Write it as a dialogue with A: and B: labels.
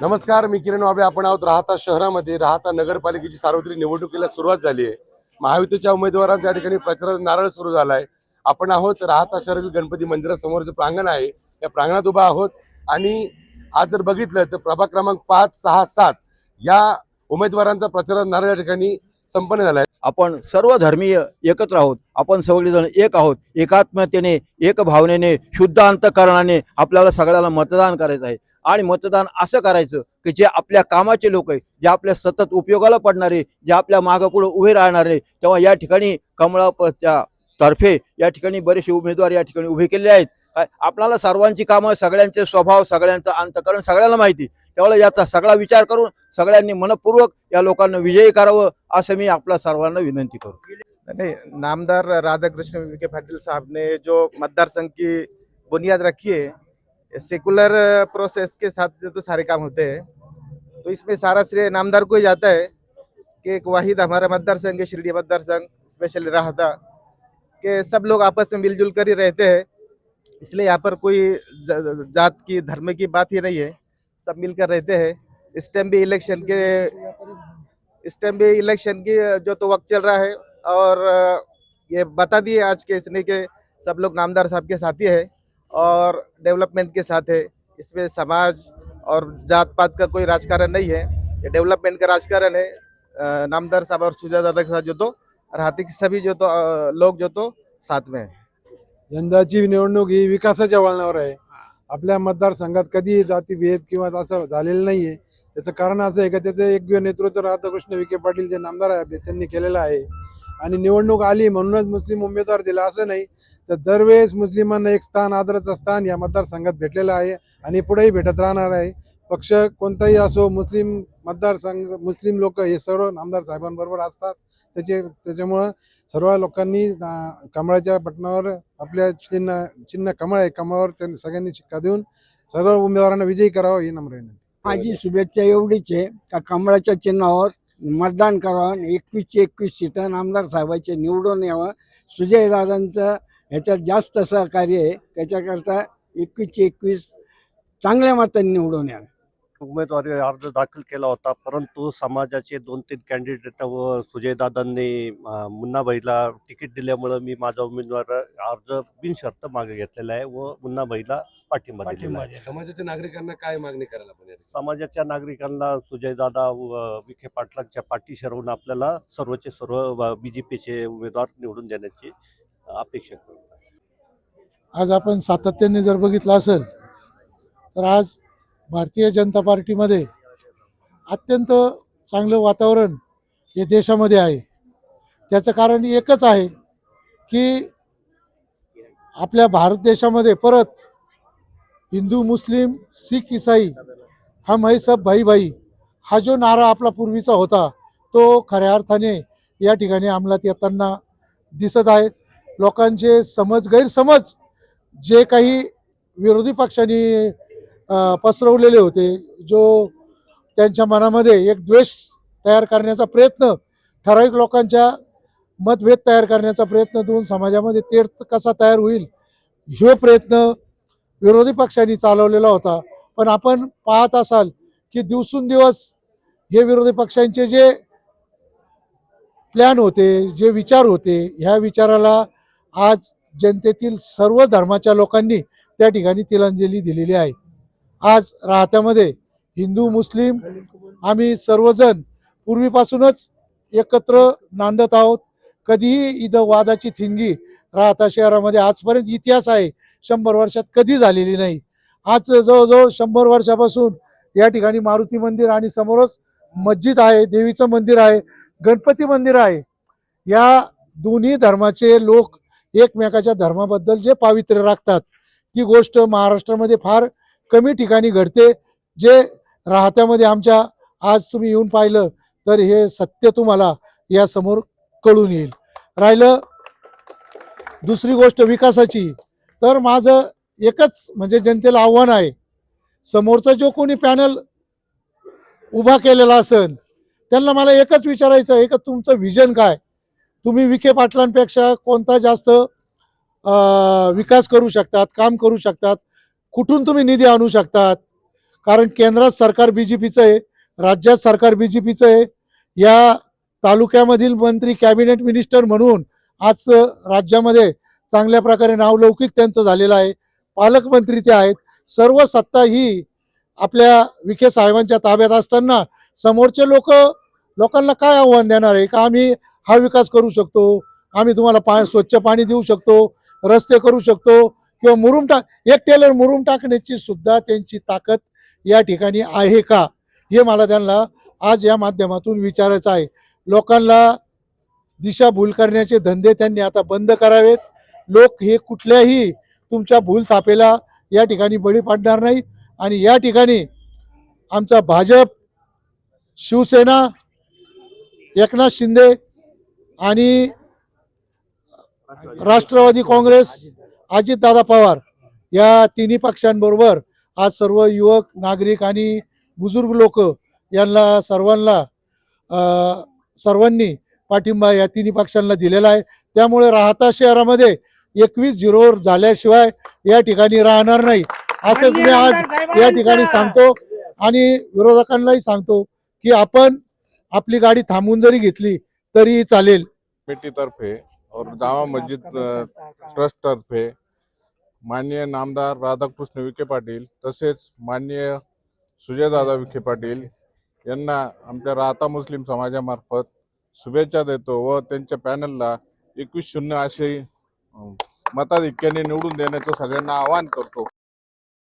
A: नमस्कार मी किरण वाबळे. आपण आहोत राहता शहरामध्ये. राहता नगरपालिकेची सार्वत्रिक निवडणुकीला सुरुवात झाली आहे. महायुतीच्या उमेदवारांच्या ठिकाणी प्रचाराचा नारळ सुरू झाला आहे आपण आहोत राहता शहरातील गणपती मंदिरासमोर जे प्रांगण आहे या प्रांगणात उभा आहोत. आणि आज जर बघितलं तर प्रभाग क्रमांक पाच सहा सात या उमेदवारांचा प्रचाराचा नारळ या ठिकाणी संपन्न झाला आहे
B: आपण सर्व धर्मीय एकत्र आहोत. आपण सगळेजण एक आहोत. एकात्मतेने एक भावनेने शुद्ध अंतकरणाने आपल्याला सगळ्याला मतदान करायचं आहे. आणि मतदान असं करायचं की जे आपल्या कामाचे लोक आहे जे आपल्या सतत उपयोगाला पडणारे जे आपल्या मागापुढे उभे राहणारे तेव्हा या ठिकाणी कमळाच्या त्या तर्फे या ठिकाणी बरेचसे उमेदवार या ठिकाणी उभे केले आहेत. आपल्याला सर्वांची कामं सगळ्यांचे स्वभाव सगळ्यांचं अंतकरण सगळ्यांना माहिती. त्यामुळे याचा सगळा विचार करून सगळ्यांनी मनपूर्वक या लोकांना विजयी करावं असं मी आपल्या सर्वांना विनंती करू.
C: नाही नामदार राधा कृष्ण विखे पाटील साहब ने जो मतदारसंघ की बुनियाद रखी है सेकुलर प्रोसेस के साथ जो तो सारे काम होते हैं। तो इसमें सारा श्रेय नामदार को ही जाता है कि एक वाहिद हमारा मतदार संघ है, शिरडी मतदार संघ स्पेशली राहता। कि सब लोग आपस में मिलजुल कर ही रहते हैं। इसलिए यहाँ पर कोई जात की, धर्म की बात ही नहीं है। सब मिलकर रहते हैं। इस टाइम भी इलेक्शन के, इस टाइम भी इलेक्शन की जो तो वक्त चल रहा है और ये बता दिए आज के इसने के सब लोग नामदार साहब के साथी है। और डेवलपमेंट के साथ है। इसमें समाज और जात पात का कोई राजकारण नहीं है। ये डेवलपमेंट का राजकारण है। नामदार साहब और सुजा दादा के साथ जो तो राहती के सभी जो तो लोग जो तो साथ में है।
D: यंदाची निवडणूक ही विकासाच्या वळणावर आहे. आपल्या मतदारसंघात कधी जातीभेद किंवा असं झालेलं नाही आहे त्याचं कारण असं आहे का त्याचं एक नेतृत्व राधाकृष्ण विखे पाटील जे नामदार आहे आपले त्यांनी केलेलं आहे. आणि निवडणूक आली म्हणूनच मुस्लिम उमेदवार दिला असं नाही. तर दरवेळेस मुस्लिमांना एक स्थान आदराचं स्थान या मतदारसंघात भेटलेलं आहे आणि पुढेही भेटत राहणार आहे. पक्ष कोणताही असो मुस्लिम मतदारसंघ मुस्लिम लोक हे सर्व नामदार साहेबांबरोबर असतात. त्याचे त्याच्यामुळं सर्व लोकांनी कमळाच्या बटनावर आपल्या चिन्ह चिन्ह कमळ आहे कमळावर त्यांनी सगळ्यांनी शिक्का देऊन सर्व उमेदवारांना विजयी करावा ही नम्र विनंती.
E: माझी शुभेच्छा एवढीच आहे का कमळाच्या चिन्हावर मतदान करावं आणि एकवीसचे एकवीस सीटं आमदार साहेबांचे निवडून यावं. सुजय दादांचं ह्याच्यात जास्त सहकार्य आहे. त्याच्याकरता एकवीसचे एकवीस चांगल्या मतांनी निवडून यावं.
F: उमेदवारी अर्ज दाखल केला होता परंतु समाजाचे दोन तीन कॅन्डिडेट व सुजयदादांनी मुन्नाबाईला तिकीट दिल्यामुळं मी माझा उमेदवार अर्ज बिनशर्त मागे घेतलेला आहे व मुन्नाबाईला पाठिंबा दिलेला आहे.
A: समाजाच्या नागरिकांना काय मागणी करायला आपण
F: समाजाच्या नागरिकांना सुजयदादा व विखे पाटलांच्या पाठीशी राहून आपल्याला सर्वचे सर्व बीजेपीचे उमेदवार निवडून देण्याची अपेक्षा करतो
G: आज आपण सातत्याने जर बघितलं असेल तर आज भारतीय जनता पार्टीमध्ये अत्यंत चांगलं वातावरण हे देशामध्ये आहे. त्याचं कारण एकच आहे की आपल्या भारत देशामध्ये परत हिंदू मुस्लिम सिख इसाई हम है सब भाई भाई हा जो नारा आपला पूर्वीचा होता तो खऱ्या अर्थाने या ठिकाणी अंमलात येताना दिसत आहे लोकांचे समज गैरसमज जे काही विरोधी पक्षांनी पसरवलेले होते जो त्यांच्या मनामध्ये एक द्वेष तयार करण्याचा प्रयत्न ठराविक लोकांच्या मतभेद तयार करण्याचा प्रयत्न देऊन समाजामध्ये तेढ कसा तयार होईल हे प्रयत्न विरोधी पक्षांनी चालवलेला होता. पण आपण पाहत असाल की दिवसेंदिवस हे विरोधी पक्षांचे जे प्लॅन होते जे विचार होते ह्या विचाराला आज जनतेतील सर्व धर्माच्या लोकांनी त्या ठिकाणी तिलांजली दिलेली आहे. आज राहत्यामध्ये हिंदू मुस्लिम आम्ही सर्वजण पूर्वीपासूनच एकत्र नांदत आहोत. कधीही इथं वादाची थिंगी राहता शहरामध्ये आजपर्यंत इतिहास आहे. शंभर वर्षात कधी झालेली नाही. आज जवळजवळ शंभर वर्षापासून या ठिकाणी मारुती मंदिर आणि समोरच मस्जिद आहे देवीचं मंदिर आहे गणपती मंदिर आहे. या दोन्ही धर्माचे लोक एकमेकाच्या धर्माबद्दल जे पावित्र्य राखतात. ती गोष्ट महाराष्ट्रामध्ये फार कमी ठिकाणी घडते. जे राहत्यामध्ये आमच्या आज तुम्ही येऊन पाहिलं तर हे सत्य तुम्हाला यासमोर कळून येईल. राहिलं दुसरी गोष्ट विकासाची. तर माझं एकच म्हणजे जनतेला आव्हान आहे. समोरचा जो कोणी पॅनल उभा केलेला असेल त्यांना मला एकच विचारायचं आहे का तुमचं व्हिजन काय? तुम्ही विखे पाटलांपेक्षा कोणता जास्त विकास करू शकतात काम करू शकतात कुठून तुम्ही निधी आणू शकतात? कारण केंद्रात सरकार बी जे पीचं आहे राज्यात सरकार बी जे पीचं आहे या तालुक्यामधील मंत्री कॅबिनेट मिनिस्टर म्हणून आज राज्यामध्ये चांगल्या प्रकारे नावलौकिक त्यांचं झालेलं आहे. पालकमंत्री ते आहेत. सर्व सत्ता ही आपल्या विखे साहेबांच्या ताब्यात असताना समोरचे लोक लोकांना काय आव्हान देणार आहे? का आम्ही हा विकास करू शकतो? आम्ही तुम्हाला पा स्वच्छ पाणी देऊ शकतो रस्ते करू शकतो किंवा मुरुम टाक एक टेलर मुरुम टाकण्याची सुद्धा त्यांची ताकद या ठिकाणी आहे का? हे मला त्यांना आज या माध्यमातून विचारायचं आहे. लोकांना दिशाभूल करण्याचे धंदे त्यांनी आता बंद करावेत. लोक हे कुठल्याही तुमच्या भूल थापेला या ठिकाणी बळी पाडणार नाही. आणि या ठिकाणी आमचा भाजप शिवसेना एकनाथ शिंदे आणि राष्ट्रवादी काँग्रेस अजितदादा पवार या तिन्ही पक्षांबरोबर आज सर्व युवक नागरिक आणि बुजुर्ग लोक यांना सर्वांना सर्वांनी पाठिंबा या तिन्ही पक्षांना दिलेला आहे. त्यामुळे राहता शहरामध्ये एकवीस झिरोवर झाल्याशिवाय या ठिकाणी राहणार नाही. असंच मी आज या ठिकाणी सांगतो आणि विरोधकांनाही सांगतो की आपण आपली गाडी थांबून जरी घेतली तरी चालेल.
H: पेटीतर्फे और जामा मस्जिद ट्रस्ट ट्रस्टतर्फे माननीय नामदार राधाकृष्ण विखे पाटील तसेच माननीय सुजयदादा विखे पाटील यांना आमच्या राहता मुस्लिम समाजामार्फत शुभेच्छा देतो व त्यांच्या पॅनलला एकवीस शून्य असे मताधिक्याने निवडून देण्याचं सगळ्यांना आवाहन करतो.